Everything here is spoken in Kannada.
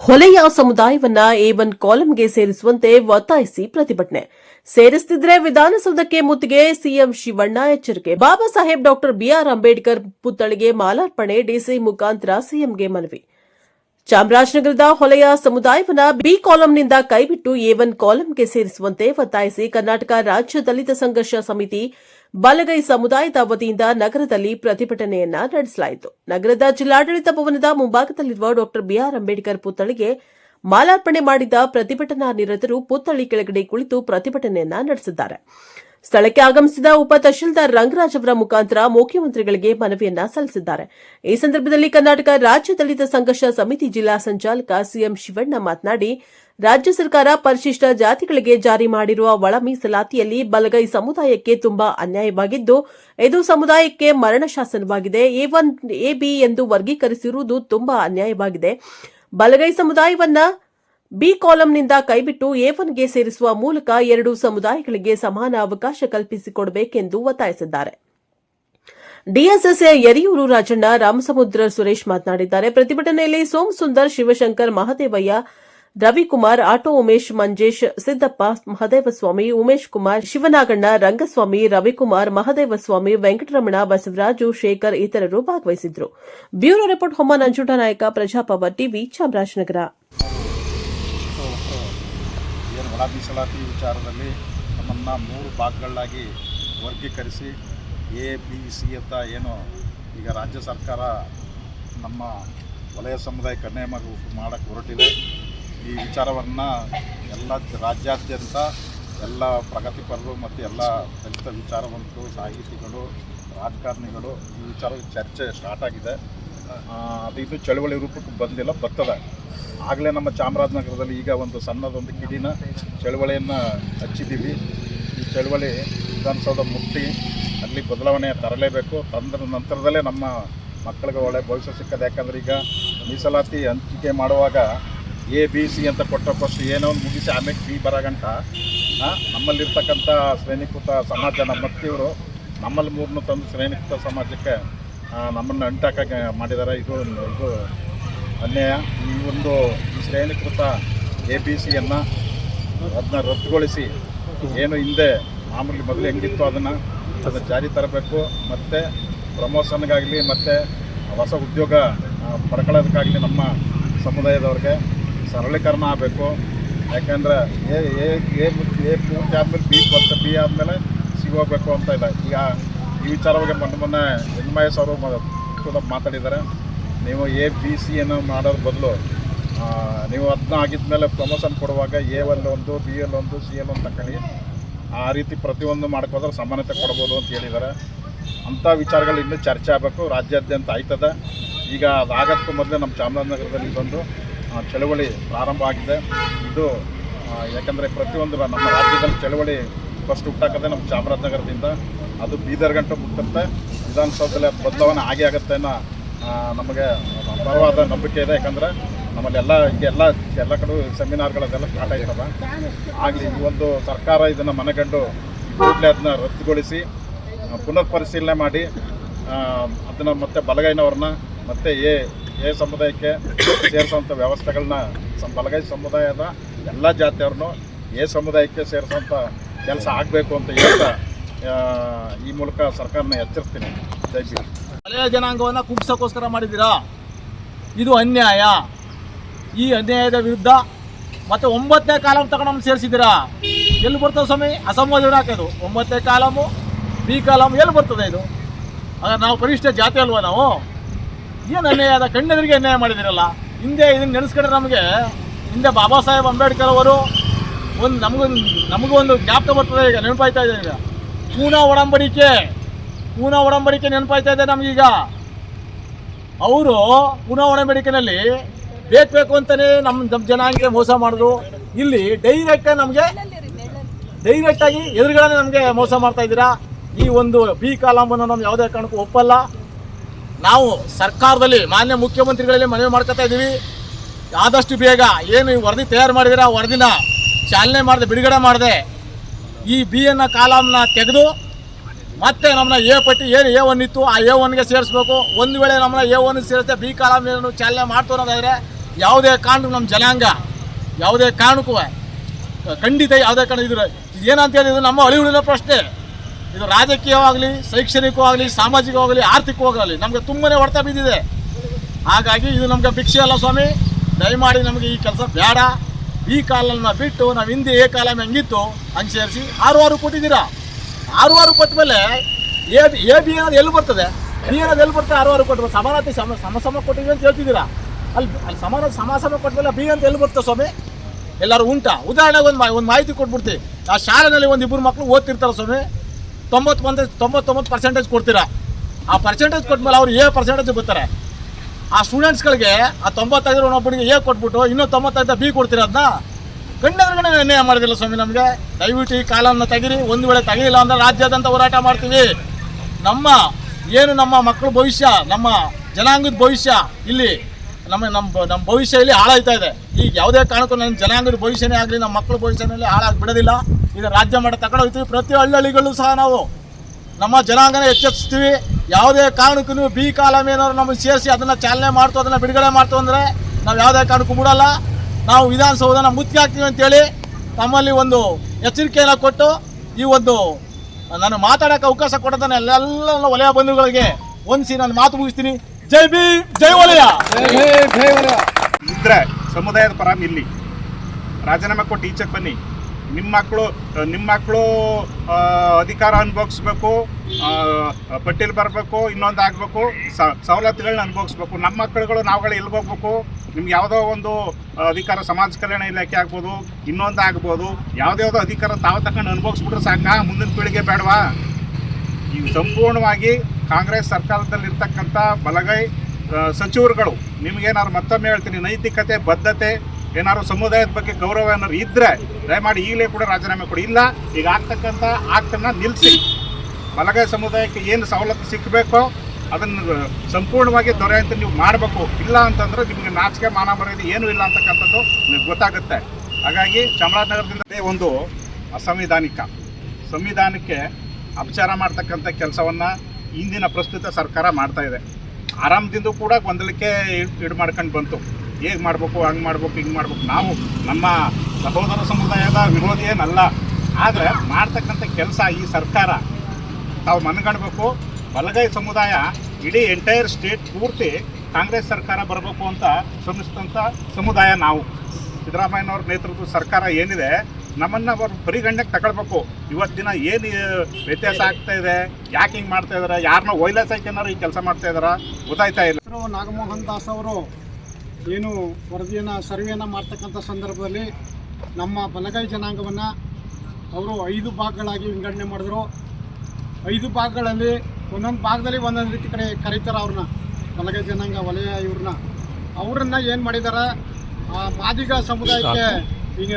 ಹೊಲೆಯ ಸಮುದಾಯವನ್ನ ಎ ಒನ್ ಕಾಲಂಗೆ ಸೇರಿಸುವಂತೆ ಒತ್ತಾಯಿಸಿ ಪ್ರತಿಭಟನೆ. ಸೇರಿಸುತ್ತಿದ್ರೆ ವಿಧಾನಸೌಧಕ್ಕೆ ಮುತ್ತಿಗೆ ಸಿಎಂ ಶಿವಣ್ಣ ಎಚ್ಚರಿಕೆ. ಬಾಬಾ ಸಾಹೇಬ್ ಡಾಕ್ಟರ್ ಬಿಆರ್ ಅಂಬೇಡ್ಕರ್ ಪುತ್ಥಳಿಗೆ ಮಾಲಾರ್ಪಣೆ ಡಿಸಿ ಮುಖಾಂತರ ಸಿಎಂಗೆ ಮನವಿ. ಚಾಮರಾಜನಗರದ ಹೊಲೆಯ ಸಮುದಾಯವನ್ನ ಬಿ ಕಾಲಂನಿಂದ ಕೈಬಿಟ್ಟು ಎ ಒನ್ ಕಾಲಂಗೆ ಸೇರಿಸುವಂತೆ ಒತ್ತಾಯಿಸಿ ಕರ್ನಾಟಕ ರಾಜ್ಯ ದಲಿತ ಸಂಘರ್ಷ ಸಮಿತಿ ಬಲಗೈ ಸಮುದಾಯದ ವತಿಯಿಂದ ನಗರದಲ್ಲಿ ಪ್ರತಿಭಟನೆಯನ್ನ ನಡೆಸಲಾಯಿತು. ನಗರದ ಜಿಲ್ಲಾಡಳಿತ ಭವನದ ಮುಂಭಾಗದಲ್ಲಿರುವ ಡಾಕ್ಟರ್ ಬಿಆರ್ ಅಂಬೇಡ್ಕರ್ ಪುತ್ಥಳಿಗೆ ಮಾಲಾರ್ಪಣೆ ಮಾಡಿದ ಪ್ರತಿಭಟನಾ ನಿರತರು ಪುತ್ಥಳಿ ಕೆಳಗಡೆ ಕುಳಿತು ಪ್ರತಿಭಟನೆಯನ್ನ ನಡೆಸಿದ್ದಾರೆ. ಸ್ಥಳಕ್ಕೆ ಆಗಮಿಸಿದ ಉಪ ತಹಶೀಲ್ದಾರ್ ರಂಗರಾಜ್ ಅವರ ಮುಖಾಂತರ ಮುಖ್ಯಮಂತ್ರಿಗಳಿಗೆ ಮನವಿಯನ್ನ ಸಲ್ಲಿಸಿದ್ದಾರೆ. ಈ ಸಂದರ್ಭದಲ್ಲಿ ಕರ್ನಾಟಕ ರಾಜ್ಯ ದಲಿತ ಸಂಘರ್ಷ ಸಮಿತಿ ಜಿಲ್ಲಾ ಸಂಚಾಲಕ ಸಿಎಂ ಶಿವಣ್ಣ ಮಾತನಾಡಿ, ರಾಜ್ಯ ಸರ್ಕಾರ ಪರಿಶಿಷ್ಟ ಜಾತಿಗಳಿಗೆ ಜಾರಿ ಮಾಡಿರುವ ಒಳ ಮೀಸಲಾತಿಯಲ್ಲಿ ಬಲಗೈ ಸಮುದಾಯಕ್ಕೆ ತುಂಬಾ ಅನ್ಯಾಯವಾಗಿದ್ದು, ಇದು ಸಮುದಾಯಕ್ಕೆ ಮರಣ ಶಾಸನವಾಗಿದೆ. ಎ ಒನ್, ಎ ಎಂದು ವರ್ಗೀಕರಿಸಿರುವುದು ತುಂಬಾ ಅನ್ಯಾಯವಾಗಿದೆ. ಬಲಗೈ ಸಮುದಾಯವನ್ನ ಬಿ ಕಾಲಂನಿಂದ ಕೈಬಿಟ್ಟು ಎ ಒನ್ಗೆ ಸೇರಿಸುವ ಮೂಲಕ ಎರಡೂ ಸಮುದಾಯಗಳಿಗೆ ಸಮಾನ ಅವಕಾಶ ಕಲ್ಪಿಸಿಕೊಡಬೇಕೆಂದು ಒತ್ತಾಯಿಸಿದ್ದಾರೆ. ಡಿಎಸ್ಎಸ್ ಯರಿಯೂರು ರಾಜಣ್ಣ, ರಾಮಸಮುದ್ರ ಸುರೇಶ್ ಮಾತನಾಡಿದ್ದಾರೆ. ಪ್ರತಿಭಟನೆಯಲ್ಲಿ ಸೋಮ್ ಸುಂದರ್ ಶಿವಶಂಕರ್, ಮಹದೇವಯ್ಯ, ರವಿಕುಮಾರ್, ಆಟೋ ಉಮೇಶ್, ಮಂಜೇಶ್, ಸಿದ್ದಪ್ಪ, ಮಹದೇವಸ್ವಾಮಿ, ಉಮೇಶ್ ಕುಮಾರ್, ಶಿವನಾಗಣ್ಣ, ರಂಗಸ್ವಾಮಿ, ರವಿಕುಮಾರ್, ಮಹದೇವಸ್ವಾಮಿ, ವೆಂಕಟರಮಣ, ಬಸವರಾಜು, ಶೇಖರ್ ಇತರರು ಭಾಗವಹಿಸಿದ್ರು bureau report Homma Nanjundanayaka Praja Power TV Chamarajanagar. ಒಳ ಮೀಸಲಾತಿ ವಿಚಾರದಲ್ಲಿ ನಮ್ಮನ್ನು ಮೂರು ಭಾಗಗಳಾಗಿ ವರ್ಗೀಕರಿಸಿ ಎ, ಬಿ, ಸಿ ಅಂತ ಏನು ಈಗ ರಾಜ್ಯ ಸರ್ಕಾರ ನಮ್ಮ ವಲಯ ಸಮುದಾಯಕ್ಕೆ ಅನ್ಯಾಯ ಮಾಡೋಕ್ಕೆ ಹೊರಟಿದೆ. ಈ ವಿಚಾರವನ್ನು ಎಲ್ಲ ರಾಜ್ಯಾದ್ಯಂತ ಎಲ್ಲ ಪ್ರಗತಿಪರರು ಮತ್ತು ಎಲ್ಲ ದಲಿತ ವಿಚಾರವಂತರು, ಸಾಹಿತಿಗಳು, ರಾಜಕಾರಣಿಗಳು ಈ ವಿಚಾರ ಚರ್ಚೆ ಸ್ಟಾರ್ಟ್ ಆಗಿದೆ. ಅದು ಇದು ಚಳುವಳಿ ರೂಪಕ್ಕೆ ಬಂದಿಲ್ಲ, ಬರ್ತದೆ. ಆಗಲೇ ನಮ್ಮ ಚಾಮರಾಜನಗರದಲ್ಲಿ ಈಗ ಒಂದು ಸಣ್ಣದೊಂದು ಕಿಡಿನ ಚಳುವಳಿಯನ್ನು ಹಚ್ಚಿದ್ದೀವಿ. ಈ ಚಳುವಳಿ ವಿಧಾನಸೌಧ ಮುಟ್ಟಿ, ಅಲ್ಲಿ ಬದಲಾವಣೆ ತರಲೇಬೇಕು. ತಂದ ನಂತರದಲ್ಲೇ ನಮ್ಮ ಮಕ್ಕಳಿಗೆ ಒಳ್ಳೆ ಭವಿಷ್ಯ ಸಿಕ್ಕದೆ. ಯಾಕಂದ್ರೆ ಈಗ ಮೀಸಲಾತಿ ಹಂಚಿಕೆ ಮಾಡುವಾಗ ಎ, ಬಿ, ಸಿ ಅಂತ ಕೊಟ್ಟ ಫಸ್ಟ್ ಏನೋ ಒಂದು ಮುಗಿಸಿ ಆಮೇಲೆ ಬಿ ಬರಗಂಟ. ನಮ್ಮಲ್ಲಿರ್ತಕ್ಕಂಥ ಶ್ರೇಣೀಕೃತ ಸಮಾಜ, ನಮ್ಮ ಅತ್ತಿಯವರು ನಮ್ಮಲ್ಲಿ ಮೂರನ್ನು ತಂದು ಶ್ರೇಣೀಕೃತ ಸಮಾಜಕ್ಕೆ ನಮ್ಮನ್ನು ಅಂಟಾಕ ಮಾಡಿದ್ದಾರೆ ಇದು ಇದು ಅನ್ಯಾಯ ಈ ಒಂದು ಶ್ರೇಣೀಕೃತ ಎ ಬಿ ಸಿಯನ್ನು ಅದನ್ನ ರದ್ದುಗೊಳಿಸಿ ಏನು ಹಿಂದೆ ಮಾಮೂಲಿ ಮೊದಲು ಹೆಂಗಿತ್ತು ಅದನ್ನು ಅದನ್ನು ಜಾರಿ ತರಬೇಕು, ಮತ್ತು ಪ್ರಮೋಷನ್ಗಾಗಲಿ, ಮತ್ತು ಹೊಸ ಉದ್ಯೋಗ ಪಡ್ಕೊಳ್ಳೋದಕ್ಕಾಗಲಿ ನಮ್ಮ ಸಮುದಾಯದವ್ರಿಗೆ ಸರಳೀಕರಣ ಆಗಬೇಕು. ಯಾಕಂದ್ರೆ ಎ ಎ ಎ ಪೂರ್ತಿ ಆದಮೇಲೆ ಬಿ ಬರ್ತ ಬಿ ಆದಮೇಲೆ ಸಿ ಹೋಗ್ಬೇಕು ಅಂತ ಇಲ್ಲ ಈಗ ಈ ವಿಚಾರವಾಗಿ ಮೊನ್ನೆ ಮೊನ್ನೆ ಎನ್ಮಯಸ್ ಅವರು ಮಾತಾಡಿದ್ದಾರೆ. ನೀವು ಎ ಬಿ ಸಿ ಅನ್ನು ಮಾಡೋದ್ರ ಬದಲು ನೀವು ಅದನ್ನ ಆಗಿದ್ಮೇಲೆ ಪ್ರಮೋಷನ್ ಕೊಡುವಾಗ ಎ ಎಲ್ ಒಂದು ಬಿ ಎಲ್ ಒಂದು ಸಿ ಎಲ್ ಒಂದು ತಗೊಳ್ಳಿ ಆ ರೀತಿ ಪ್ರತಿಯೊಂದು ಮಾಡ್ಕೋದ್ರೆ ಸಮಾನತೆ ಕೊಡ್ಬೋದು ಅಂತ ಹೇಳಿದ್ದಾರೆ ಅಂಥ ವಿಚಾರಗಳು ಇನ್ನೂ ಚರ್ಚೆ ಆಗಬೇಕು. ರಾಜ್ಯಾದ್ಯಂತ ಆಯ್ತದೆ. ಈಗ ಅದಾಗಕ್ಕೂ ಮೊದಲೇ ನಮ್ಮ ಚಾಮರಾಜನಗರದಲ್ಲಿ ಇದೊಂದು ಚಳುವಳಿ ಪ್ರಾರಂಭ ಆಗಿದೆ. ಇದು ಯಾಕಂದರೆ ಪ್ರತಿಯೊಂದು ನಮ್ಮ ರಾಜ್ಯದಲ್ಲಿ ಚಳುವಳಿ ಫಸ್ಟ್ ಹುಟ್ಟಾಕದೆ ನಮ್ಮ ಚಾಮರಾಜನಗರದಿಂದ. ಅದು ಬೀದರ್ ಗಂಟೆ ಮುಟ್ಟುತ್ತೆ ವಿಧಾನಸೌಧದಲ್ಲಿ ಬದಲಾವಣೆ ಆಗೇ ಆಗುತ್ತೆ ಅನ್ನೋ ನಮಗೆ ಬಲವಾದ ನಂಬಿಕೆ ಇದೆ. ಯಾಕಂದರೆ ನಮ್ಮಲ್ಲಿ ಎಲ್ಲ ಎಲ್ಲ ಎಲ್ಲ ಕಡೆ ಸೆಮಿನಾರ್ಗಳದೆಲ್ಲ ಸ್ಟಾರ್ಟ್ ಆಯ್ತದ ಆಗಲಿ, ಈ ಒಂದು ಸರ್ಕಾರ ಇದನ್ನು ಮನಗಂಡು ಕೂಡಲೇ ಅದನ್ನ ರದ್ದುಗೊಳಿಸಿ ಪುನರ್ ಪರಿಶೀಲನೆ ಮಾಡಿ ಅದನ್ನು ಮತ್ತೆ ಬಲಗೈನವ್ರನ್ನ ಮತ್ತೆ ಎ ಎ ಸಮುದಾಯಕ್ಕೆ ಸೇರಿಸೋಂಥ ವ್ಯವಸ್ಥೆಗಳನ್ನ ಬಲಗೈ ಸಮುದಾಯದ ಎಲ್ಲ ಜಾತಿಯವ್ರನ್ನೂ ಎ ಸಮುದಾಯಕ್ಕೆ ಸೇರಿಸುವಂಥ ಕೆಲಸ ಆಗಬೇಕು ಅಂತ ಹೇಳ್ತಾ ಈ ಮೂಲಕ ಸರ್ಕಾರನ ಎಚ್ಚರಿಸ್ತೀನಿ. ಬಿ ಹಳೆಯ ಜನಾಂಗವನ್ನು ಕುಗ್ಸೋಕ್ಕೋಸ್ಕರ ಮಾಡಿದ್ದೀರಾ? ಇದು ಅನ್ಯಾಯ. ಈ ಅನ್ಯಾಯದ ವಿರುದ್ಧ ಮತ್ತೆ ಒಂಬತ್ತನೇ ಕಾಲಮ್ ತಗೊಂಡು ಸೇರಿಸಿದ್ದೀರಾ? ಎಲ್ಲಿ ಬರ್ತದೆ ಸ್ವಾಮಿ? ಅಸಂವಾದ ಹಾಕೋದು ಒಂಬತ್ತನೇ ಕಾಲಮು, ಬಿ ಕಾಲಮ್, ಎಲ್ಲಿ ಬರ್ತದೆ ಇದು? ಆಗ ನಾವು ಕನಿಷ್ಠ ಜಾತಿ ಅಲ್ವಾ ನಾವು? ಏನು ಅನ್ಯಾಯ? ಅದ ಕಣ್ಣೆದುರಿಗೆ ಅನ್ಯಾಯ ಮಾಡಿದಿರಲ್ಲ ಹಿಂದೆ ಇದನ್ನು ನೆನೆಸ್ಕೊಂಡ್ರೆ ನಮಗೆ, ಹಿಂದೆ ಬಾಬಾ ಸಾಹೇಬ್ ಅಂಬೇಡ್ಕರ್ ಅವರು ಒಂದು ನಮಗೊಂದು ನಮಗೂ ಒಂದು ಜ್ಞಾಪಕ ಬರ್ತದೆ ಈಗ, ನೆನಪಾಯ್ತಾ ಇದೆ ಈಗ. ಪೂನಾ ಒಡಂಬಡಿಕೆ. ಪೂನಾ ಒಡಂಬಡಿಕೆ ನೆನಪಾಯ್ತಾ ಇದೆ ನಮಗೀಗ? ಅವರು ಪೂನಾ ಒಡಂಬಡಿಕೆನಲ್ಲಿ ಬೇಕು ಬೇಕು ಅಂತಲೇ ನಮ್ಮ ನಮ್ಮ ಜನಾಂಗಕ್ಕೆ ಮೋಸ ಮಾಡಿದ್ರು. ಇಲ್ಲಿ ಡೈರೆಕ್ಟಾಗಿ ನಮಗೆ ಡೈರೆಕ್ಟಾಗಿ ಎದುರುಗಡೆ ನಮಗೆ ಮೋಸ ಮಾಡ್ತಾ ಇದ್ದೀರಾ? ಈ ಒಂದು ಬಿ ಕಾಲಂಬನ್ನು ನಾವು ಯಾವುದೇ ಕಾರಣಕ್ಕೂ ಒಪ್ಪಲ್ಲ. ನಾವು ಸರ್ಕಾರದಲ್ಲಿ, ಮಾನ್ಯ ಮುಖ್ಯಮಂತ್ರಿಗಳಲ್ಲಿ ಮನವಿ ಮಾಡ್ಕೊತಾ ಇದ್ದೀವಿ. ಆದಷ್ಟು ಬೇಗ ಏನು ವರದಿ ತಯಾರು ಮಾಡಿದಿರ ವರದಿನ ಚಾಲನೆ ಮಾಡಿದೆ, ಬಿಡುಗಡೆ ಮಾಡಿದೆ. ಈ ಬಿ ಎನ್ನ ಕಾಲಮ್ನ ತೆಗೆದು ಮತ್ತೆ ನಮ್ಮನ್ನ ಎ ಪಟ್ಟಿ ಏನು ಎ ಒನ್ ಇತ್ತು, ಆ ಎ ಒನ್ಗೆ ಸೇರಿಸ್ಬೇಕು. ಒಂದು ವೇಳೆ ನಮ್ಮನ್ನ ಎ ಒನ್ ಸೇರಿస్తే ಬಿ ಕಾಲಮ್ ಏನು ಚಾಲನೆ ಮಾಡ್ತು ಅನ್ನೋದಾದರೆ ಯಾವುದೇ ಕಾರಣಕ್ಕೂ ನಮ್ಮ ಜನಾಂಗ, ಯಾವುದೇ ಕಾರಣಕ್ಕೂ ಖಂಡಿತ ಯಾವುದೇ ಕಾರಣ ಇದು ಏನಂತ ಹೇಳಿದ್ರು ನಮ್ಮ ಅಳಿವುಳಿನ ಪ್ರಶ್ನೆ. ಇದು ರಾಜಕೀಯವಾಗಲಿ, ಶೈಕ್ಷಣಿಕವಾಗಲಿ, ಸಾಮಾಜಿಕವಾಗಲಿ, ಆರ್ಥಿಕವಾಗಲಿ ನಮಗೆ ತುಂಬನೇ ಹೊಡೆತ ಬಿದ್ದಿದೆ. ಹಾಗಾಗಿ ಇದು ನಮಗೆ ಭಿಕ್ಷೆ ಅಲ್ಲ ಸ್ವಾಮಿ. ದಯಮಾಡಿ ನಮಗೆ ಈ ಕೆಲಸ ಬೇಡ. ಈ ಕಾಲನ್ನ ಬಿಟ್ಟು ನಾವು ಹಿಂದೆ ಏ ಕಾಲ ಹೆಂಗಿತ್ತು? ಹಂಗೆ ಸೇರಿಸಿ ಆರು ಆರು ಕೊಟ್ಟಿದ್ದೀರಾ? ಆರು ಆರು ಕೊಟ್ಟ ಮೇಲೆ ಎ ಎ ಬಿ ಅನ್ನೋದು ಎಲ್ಲಿ ಬರ್ತದೆ? ಬಿ ಅನ್ನೋದು ಎಲ್ಲಿ ಬರ್ತದೆ? ಆರು ಆರು ಕೊಟ್ಟು ಸಮಾನತೆ ಸಮ ಸಮ ಸಮ ಕೊಟ್ಟಿದ್ದೀವಿ ಅಂತ ಹೇಳ್ತಿದ್ದೀರಾ? ಅಲ್ಲಿ ಅಲ್ಲಿ ಸಮಾನ ಸಮ ಸಮ ಕೊಟ್ಟ ಮೇಲೆ ಬಿ ಅಂತ ಎಲ್ಲಿ ಬರ್ತದೆ ಸ್ವಾಮಿ? ಎಲ್ಲರೂ ಉಂಟಾ? ಉದಾಹರಣೆಗೆ ಒಂದು ಒಂದು ಮಾಹಿತಿ ಕೊಟ್ಬಿಡ್ತೀವಿ ಆ ಶಾಲೆಯಲ್ಲಿ ಒಂದು ಇಬ್ಬರು ಮಕ್ಕಳು ಓದ್ತಿರ್ತಾರೆ ಸ್ವಾಮಿ. ತೊಂಬತ್ತು ತೊಂಬತ್ತೊಂಬತ್ತು ಪರ್ಸೆಂಟೇಜ್ ಕೊಡ್ತೀರಾ? ಆ ಪರ್ಸೆಂಟೇಜ್ ಕೊಟ್ಮೇಲೆ ಅವ್ರು ಏ ಪರ್ಸೆಂಟೇಜ್ ಬರ್ತಾರೆ ಆ ಸ್ಟೂಡೆಂಟ್ಸ್ಗಳಿಗೆ ಆ ತೊಂಬತ್ತೈದರ ಒಬ್ಬನಿಗೆ ಎ ಕೊಟ್ಬಿಟ್ಟು ಇನ್ನೂ ತೊಂಬತ್ತೈದ ಬಿ ಕೊಡ್ತೀರ ಅದನ್ನ ಗಂಡದ್ರಗಡೆ ನಿರ್ಣಯ ಮಾಡೋದಿಲ್ಲ ಸ್ವಾಮಿ ನಮಗೆ. ದಯವಿಟ್ಟು ಈ ಕಾಲವನ್ನು ತೆಗಿರಿ. ಒಂದು ವೇಳೆ ತೆಗಿಲಿಲ್ಲ ಅಂದರೆ ರಾಜ್ಯಾದ್ಯಂತ ಹೋರಾಟ ಮಾಡ್ತೀವಿ. ನಮ್ಮ, ಏನು ನಮ್ಮ ಮಕ್ಕಳ ಭವಿಷ್ಯ, ನಮ್ಮ ಜನಾಂಗದ ಭವಿಷ್ಯ ಇಲ್ಲಿ ನಮ್ಮ ನಮ್ಮ ನಮ್ಮ ಭವಿಷ್ಯ ಇಲ್ಲಿ ಹಾಳಾಯ್ತಾ ಇದೆ. ಈಗ ಯಾವುದೇ ಕಾರಣಕ್ಕೂ ನನ್ನ ಜನಾಂಗದ ಭವಿಷ್ಯನೇ ಆಗಲಿ, ನಮ್ಮ ಮಕ್ಕಳ ಭವಿಷ್ಯನಲ್ಲಿ ಹಾಳಾಗಿ ಬಿಡೋದಿಲ್ಲ ಈಗ ರಾಜ್ಯ ಮಟ್ಟ ತಗೊಂಡೋಗ್ತೀವಿ. ಪ್ರತಿ ಹಳ್ಳಿಗಳಿಗೂ ಸಹ ನಾವು. ನಮ್ಮ ಜನಾಂಗನ ಎಚ್ಚರಿಸ್ತೀವಿ. ಯಾವುದೇ ಕಾರಣಕ್ಕೂ ಬಿ ಕಾಲಮ್ ಏನಾದ್ರು ನಮಗೆ ಸೇರಿಸಿ ಅದನ್ನು ಚಾಲನೆ ಮಾಡ್ತು ಅದನ್ನು ಬಿಡುಗಡೆ ಮಾಡ್ತು ಅಂದರೆ ನಾವು ಯಾವುದೇ ಕಾರಣಕ್ಕೂ ಬಿಡಲ್ಲ ನಾವು ವಿಧಾನಸೌಧನ ಮುತ್ತಿ ಹಾಕ್ತೀವಿ ಅಂತೇಳಿ ತಮ್ಮಲ್ಲಿ ಒಂದು ಎಚ್ಚರಿಕೆಯನ್ನು ಕೊಟ್ಟು ಈ ಒಂದು ನಾನು ಮಾತಾಡೋಕೆ ಅವಕಾಶ ಕೊಡೋದನ್ನ ಎಲ್ಲ ವಲಯ ಬಂಧುಗಳಿಗೆ ಹೊಂದಿಸಿ ನಾನು ಮಾತು ಮುಗಿಸ್ತೀನಿ. ಜೈ ಬಿ ಜೈ ವಲಯ ಇದ್ರೆ ಸಮುದಾಯದ ಪರ ಇಲ್ಲಿ ರಾಜೀನಾಮೆ ಕೊಟ್ಟು ಈಚೆಗೆ ಬನ್ನಿ. ನಿಮ್ಮ ಮಕ್ಕಳು ನಿಮ್ಮ ಮಕ್ಕಳು ಅಧಿಕಾರ ಅನುಭವಿಸ್ಬೇಕು ಪಟ್ಟಿಲ್ ಬರಬೇಕು, ಇನ್ನೊಂದು ಆಗಬೇಕು ಸವಲತ್ತುಗಳನ್ನ ಅನುಭವಿಸ್ಬೇಕು. ನಮ್ಮ ಮಕ್ಕಳುಗಳು ನಾವುಗಳು ಎಲ್ಲಿ ಹೋಗ್ಬೇಕು? ನಿಮ್ಗೆ ಯಾವುದೋ ಒಂದು ಅಧಿಕಾರ, ಸಮಾಜ ಕಲ್ಯಾಣ ಇಲಾಖೆ ಆಗ್ಬೋದು, ಇನ್ನೊಂದು ಆಗ್ಬೋದು, ಯಾವುದೇ ಯಾವುದೋ ಅಧಿಕಾರ ತಾವು ತಗೊಂಡು ಅನುಭವಿಸ್ಬಿಟ್ರೆ ಸಾಕ? ಮುಂದಿನ ಪೀಳಿಗೆ ಬೇಡವಾ? ಈ ಸಂಪೂರ್ಣವಾಗಿ ಕಾಂಗ್ರೆಸ್ ಸರ್ಕಾರದಲ್ಲಿರ್ತಕ್ಕಂಥ ಬಲಗೈ ಸಚಿವರುಗಳು, ನಿಮಗೇನಾದ್ರು ಮತ್ತೊಮ್ಮೆ ಹೇಳ್ತೀನಿ, ನೈತಿಕತೆ, ಬದ್ಧತೆ ಏನಾದ್ರು ಸಮುದಾಯದ ಬಗ್ಗೆ ಗೌರವ ಏನಾದ್ರು ಇದ್ರೆ ದಯಮಾಡಿ ಈಗಲೇ ಕೂಡ ರಾಜೀನಾಮೆ ಕೊಡಿ. ಇಲ್ಲ, ಈಗ ಆಗ್ತಕ್ಕಂಥ ಆಕ್ಟನ್ನ ನಿಲ್ಲಿಸಿ ಬಲಗೈ ಸಮುದಾಯಕ್ಕೆ ಏನು ಸವಲತ್ತು ಸಿಕ್ಕಬೇಕೋ ಅದನ್ನು ಸಂಪೂರ್ಣವಾಗಿ ದೊರೆಯಂತೆ ನೀವು ಮಾಡಬೇಕು. ಇಲ್ಲ ಅಂತಂದ್ರೆ ನಿಮಗೆ ನಾಚಿಕೆ, ಮಾನ ಮರ್ಯಾದೆ ಏನೂ ಇಲ್ಲ ಅಂತಕ್ಕಂಥದ್ದು ನಿಮಗೆ ಗೊತ್ತಾಗುತ್ತೆ. ಹಾಗಾಗಿ ಚಾಮರಾಜನಗರದಿಂದ ಒಂದು ಅಸಂವಿಧಾನಿಕ. ಸಂವಿಧಾನಕ್ಕೆ ಅಪಚಾರ ಮಾಡ್ತಕ್ಕಂಥ ಕೆಲಸವನ್ನು ಇಂದಿನ ಪ್ರಸ್ತುತ ಸರ್ಕಾರ ಮಾಡ್ತಾ ಇದೆ. ಆರಾಮದಿಂದ ಕೂಡ ಗೊಂದಲಕ್ಕೆ ಇಡ್ ಮಾಡ್ಕೊಂಡು ಬಂತು. ಹೇಗೆ ಮಾಡಬೇಕು, ಹಂಗೆ ಮಾಡ್ಬೇಕು, ಹಿಂಗೆ ಮಾಡ್ಬೇಕು, ನಾವು ನಮ್ಮ ಸಹೋದರ ಸಮುದಾಯದ ವಿರೋಧಿ ಏನಲ್ಲ. ಆದರೆ ಮಾಡ್ತಕ್ಕಂಥ ಕೆಲಸ ಈ ಸರ್ಕಾರ. ತಾವು ಮನಗಣಬೇಕು, ಬಲಗೈ ಸಮುದಾಯ ಇಡೀ ಎಂಟೈರ್ ಸ್ಟೇಟ್ ಪೂರ್ತಿ ಕಾಂಗ್ರೆಸ್ ಸರ್ಕಾರ ಬರಬೇಕು ಅಂತ ಶ್ರಮಿಸಿದಂಥ ಸಮುದಾಯ ನಾವು. ಸಿದ್ದರಾಮಯ್ಯನವ್ರ ನೇತೃತ್ವದ ಸರ್ಕಾರ ಏನಿದೆ, ನಮ್ಮನ್ನ ಅವರು ಪರಿಗಣ್ಯಕ್ಕೆ ತಗೊಳ್ಬೇಕು. ಇವತ್ತಿನ ಏನು ವ್ಯತ್ಯಾಸ ಆಗ್ತಾ ಇದೆ, ಯಾಕೆ ಹಿಂಗೆ ಮಾಡ್ತಾ ಇದಾರೆ ಯಾರನ್ನ ವೈಲೆನ್ಸ್ ಏನಾರು ಈ ಕೆಲಸ ಮಾಡ್ತಾ ಇದಾರ, ಗೊತ್ತಾಯ್ತಾ ಇಲ್ಲ. ನಾಗಮೋಹನ್ ದಾಸ್ ಅವರು ಏನು ವರದಿಯನ್ನು ಸರ್ವೆಯನ್ನು ಮಾಡ್ತಕ್ಕಂಥ ಸಂದರ್ಭದಲ್ಲಿ ನಮ್ಮ ಬಲಗೈ ಜನಾಂಗವನ್ನು ಅವರು ಐದು ಭಾಗಗಳಾಗಿ ವಿಂಗಡಣೆ ಮಾಡಿದ್ರು. ಐದು ಭಾಗಗಳಲ್ಲಿ ಒಂದೊಂದು ಭಾಗದಲ್ಲಿ ಒಂದೊಂದು ರೀತಿ ಕಡೆ ಕರೀತಾರೆ ಅವ್ರನ್ನ ಬಲಗೈ ಜನಾಂಗ ವಲಯ ಇವ್ರನ್ನ. ಅವ್ರನ್ನ ಏನು ಮಾಡಿದ್ದಾರೆ ಆ ಮಾದಿಗ ಸಮುದಾಯಕ್ಕೆ ಈಗ